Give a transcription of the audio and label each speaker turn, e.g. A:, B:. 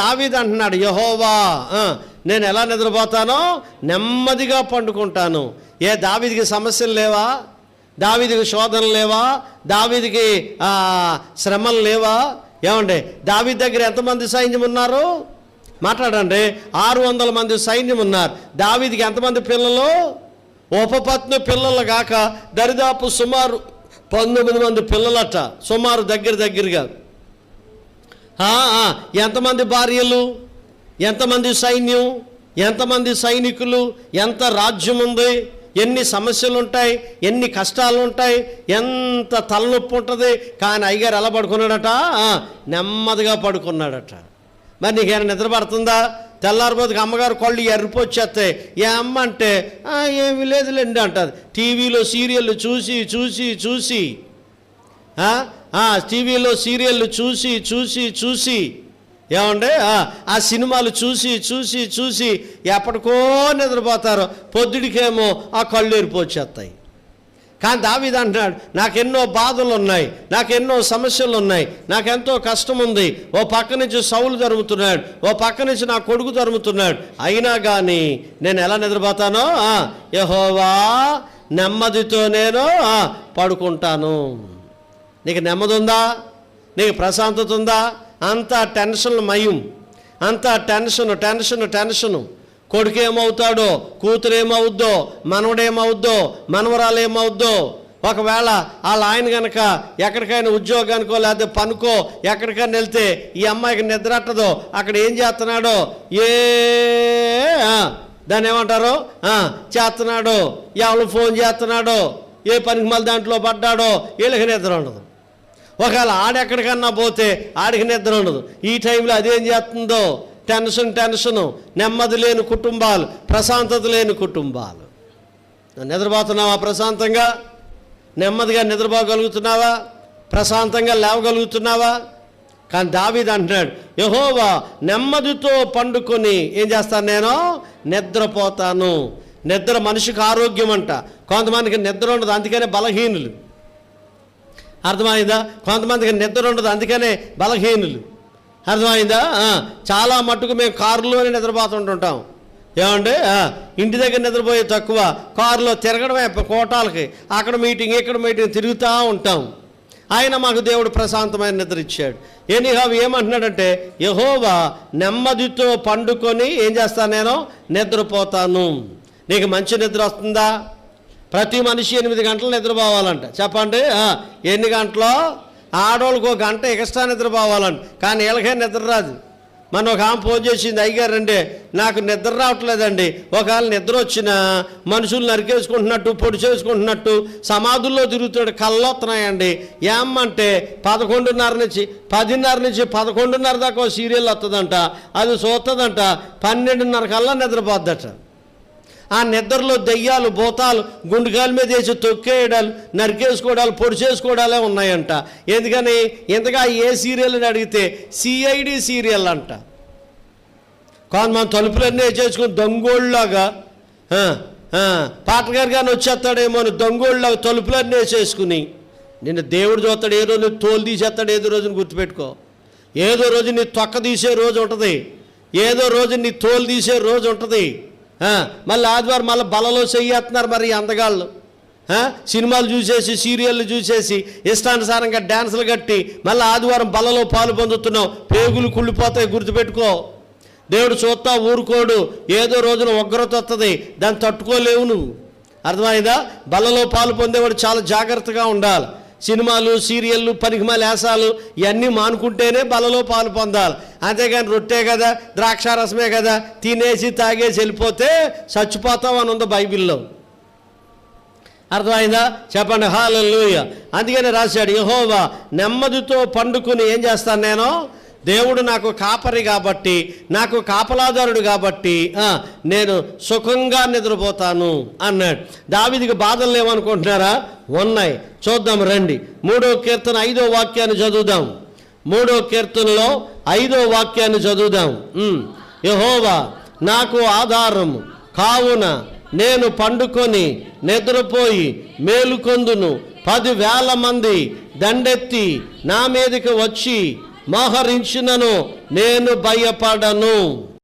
A: దావీద్ అంటున్నాడు యహోవా నేను ఎలా నిద్రపోతానో నెమ్మదిగా పండుకుంటాను. ఏ దావీదికి సమస్యలు లేవా? దావీదికి శోధనలు లేవా? దావీదికి శ్రమలు లేవా? ఏమండి దావీద్ దగ్గర ఎంతమంది సైన్యం ఉన్నారు? మాట్లాడండి ఆరు వందల మంది సైన్యం ఉన్నారు. దావీదికి ఎంతమంది పిల్లలు? ఉపపత్ని పిల్లలు కాక దరిదాపు సుమారు పంతొమ్మిది మంది పిల్లలట సుమారు దగ్గర దగ్గరగా. ఎంతమంది భార్యలు? ఎంతమంది సైన్యం? ఎంతమంది సైనికులు? ఎంత రాజ్యం ఉంది ఎన్ని సమస్యలు ఉంటాయి ఎన్ని కష్టాలు ఉంటాయి ఎంత తలనొప్పి ఉంటుంది? కానీ అయ్యగారు ఎలా పడుకున్నాడట? ఆ, నెమ్మదిగా పడుకున్నాడట. మరి నీకేమైనా నిద్ర పడుతుందా? తెల్లారిపోతుకి అమ్మగారు కళ్ళు ఎర్రిపోచ్చేస్తాయి ఏ అమ్మ అంటే ఏమి లేదులేండి అంటారు టీవీలో సీరియల్ చూసి చూసి చూసి టీవీలో సీరియళ్ళు చూసి చూసి చూసి. ఏమండి? ఆ, సినిమాలు చూసి చూసి చూసి ఎప్పటికో నిద్రపోతారు. పొద్దుడికేమో ఆ కళ్ళు ఎరిపోచేస్తాయి కానీ దావీదు అంటున్నాడు నాకెన్నో బాధలు ఉన్నాయి నాకెన్నో సమస్యలు ఉన్నాయి నాకెంతో కష్టం ఉంది ఓ పక్క నుంచి సౌలు జరుగుతున్నాడు ఓ పక్క నుంచి నా కొడుకు జరుగుతున్నాడు. అయినా కానీ నేను ఎలా నిద్రపోతానో? ఆ, నెమ్మదితో నేను పడుకుంటాను. నీకు నెమ్మది ఉందా నీకు ప్రశాంతత ఉందా అంతా టెన్షన్ మయం. అంతా టెన్షన్ టెన్షన్ టెన్షను. కొడుకు ఏమవుతాడో కూతురు ఏమవుద్దో మనవడేమవుద్దో మనవరాలు ఏమవుద్దో ఒకవేళ వాళ్ళ ఆయన కనుక ఎక్కడికైనా ఉద్యోగానికో లేకపోతే పనుకో ఎక్కడికైనా వెళ్తే ఈ అమ్మాయికి నిద్రట్టదో అక్కడ ఏం చేస్తున్నాడో? ఏ దాన్ని ఏమంటారు? చేస్తున్నాడు. ఎవరు ఫోన్ చేస్తున్నాడో? ఏ పనికి మళ్ళీ దాంట్లో పడ్డాడో వీళ్ళకి నిద్ర ఉండదు. ఒకవేళ ఆడెక్కడికన్నా పోతే ఆడికి నిద్ర ఉండదు. ఈ టైంలో అదేం చేస్తుందో? టెన్షన్ టెన్షను నెమ్మది లేని కుటుంబాలు ప్రశాంతత లేని కుటుంబాలు. నిద్రపోతున్నావా ప్రశాంతంగా? నెమ్మదిగా నిద్రపోగలుగుతున్నావా? ప్రశాంతంగా లేవగలుగుతున్నావా? కానీ దావీద్ అంటున్నాడు యహోవా నెమ్మదితో పండుకొని ఏం చేస్తాను నేను? నిద్రపోతాను. నిద్ర మనిషికి ఆరోగ్యం అంట. కొంతమందికి నిద్ర ఉండదు అందుకనే బలహీనులు. అర్థమైందా? కొంతమందికి నిద్ర ఉండదు అందుకనే బలహీనులు. అర్థమైందా? చాలా మట్టుకు మేము కారులోనే నిద్రపోతుంటుంటాం. ఏమంటే ఇంటి దగ్గర నిద్రపోయే తక్కువ కారులో తిరగడమే కోటాలకి. అక్కడ మీటింగ్ ఇక్కడ మీటింగ్ తిరుగుతూ ఉంటాం. ఆయన మాకు దేవుడు ప్రశాంతమైన నిద్ర ఇచ్చాడు. ఎనీహావ్ ఏమంటున్నాడంటే యహోవా నెమ్మదితో పండుకొని ఏం చేస్తాను నేను? నిద్రపోతాను. నీకు మంచి నిద్ర వస్తుందా? ప్రతి మనిషి ఎనిమిది గంటలు నిద్రపోవాలంట. చెప్పండి. ఎన్ని గంటలు? ఆడవాళ్ళకి ఒక గంట ఎక్స్ట్రా నిద్రపోవాలంట. కానీ వీళ్ళకే నిద్ర రాదు. మన ఒక ఆమె ఫోన్ చేసింది అయ్యారండి నాకు నిద్ర రావట్లేదండి. ఒకవేళ నిద్ర వచ్చినా మనుషులు నరికేసుకుంటున్నట్టు పొడి చేసుకుంటున్నట్టు సమాధుల్లో తిరుగుతాడు కళ్ళొస్తున్నాయండి ఏమంటే పదకొండున్నర నుంచి పదిన్నర నుంచి పదకొండున్నర దాకా సీరియల్ వస్తుందంట. అది చూస్తుందంట పన్నెండున్నర కల్లా నిద్రపోద్దట. ఆ నిద్రలో దెయ్యాలు భూతాలు గుండెకాల మీద వేసి తొక్కేయడాలు నరికేసుకోవడాలు పొడి చేసుకోవడాలే ఉన్నాయంట. ఎందుకని? ఇంతగా ఏ సీరియల్ అని అడిగితే సిఐడి సీరియల్ అంట. కొంతమంది తలుపులన్నీ చేసుకుని దొంగోళ్ళలాగా పాటగారు కానీ వచ్చేస్తాడేమో అని దొంగోళ్ళలాగా తలుపులన్నీ వేసేసుకుని నిన్ను దేవుడు చూస్తాడు ఏ రోజు తోలు తీసేస్తాడు ఏదో రోజుని గుర్తుపెట్టుకో. ఏదో రోజు నీ తొక్క తీసే రోజు ఉంటుంది. ఏదో రోజు నీ తోలు తీసే రోజు ఉంటుంది. మళ్ళీ ఆదివారం మళ్ళీ బలలో చెయ్యేస్తున్నారు మరి అందగాళ్ళు. సినిమాలు చూసేసి సీరియళ్ళు చూసేసి ఇష్టానుసారంగా డ్యాన్సులు కట్టి మళ్ళీ ఆదివారం బలలో పాలు పొందుతున్నావు. పేగులు కుళ్ళిపోతాయి గుర్తుపెట్టుకో. దేవుడు చూస్తా ఊరుకోడు. ఏదో రోజున ఉగ్రత వస్తుంది దాన్ని తట్టుకోలేవు నువ్వు. అర్థమైందా? బలలో పాలు పొందేవాడు చాలా జాగ్రత్తగా ఉండాలి. సినిమాలు సీరియళ్ళు పనికిమాల వేసాలు ఇవన్నీ మానుకుంటేనే బలలో పాలు పొందాలి. అంతేగాని రొట్టే కదా ద్రాక్షారసమే కదా తినేసి తాగేసి వెళ్ళిపోతే చచ్చిపోతాం అని ఉంది బైబిల్లో. అర్థమైందా? చెప్పండి. హాలూయ అందుకనే రాశాడు యహోవా నెమ్మదితో పండుకుని ఏం చేస్తాను నేను? దేవుడు నాకు కాపరి కాబట్టి నాకు కాపలాదారుడు కాబట్టి నేను సుఖంగా నిద్రపోతాను అన్నాడు. దావిదికి బాధలు లేవనుకుంటున్నారా? ఉన్నాయి. చూద్దాం రండి. మూడో కీర్తన ఐదో వాక్యాన్ని చదువుదాం. మూడో కీర్తనలో ఐదో వాక్యాన్ని చదువుదాం. యహోవా నాకు ఆధారము కావున నేను పండుకొని నిద్రపోయి మేలుకొందును. పదివేల మంది దండెత్తి నా మీదకి వచ్చి మోహరించినను నేను భయపడను.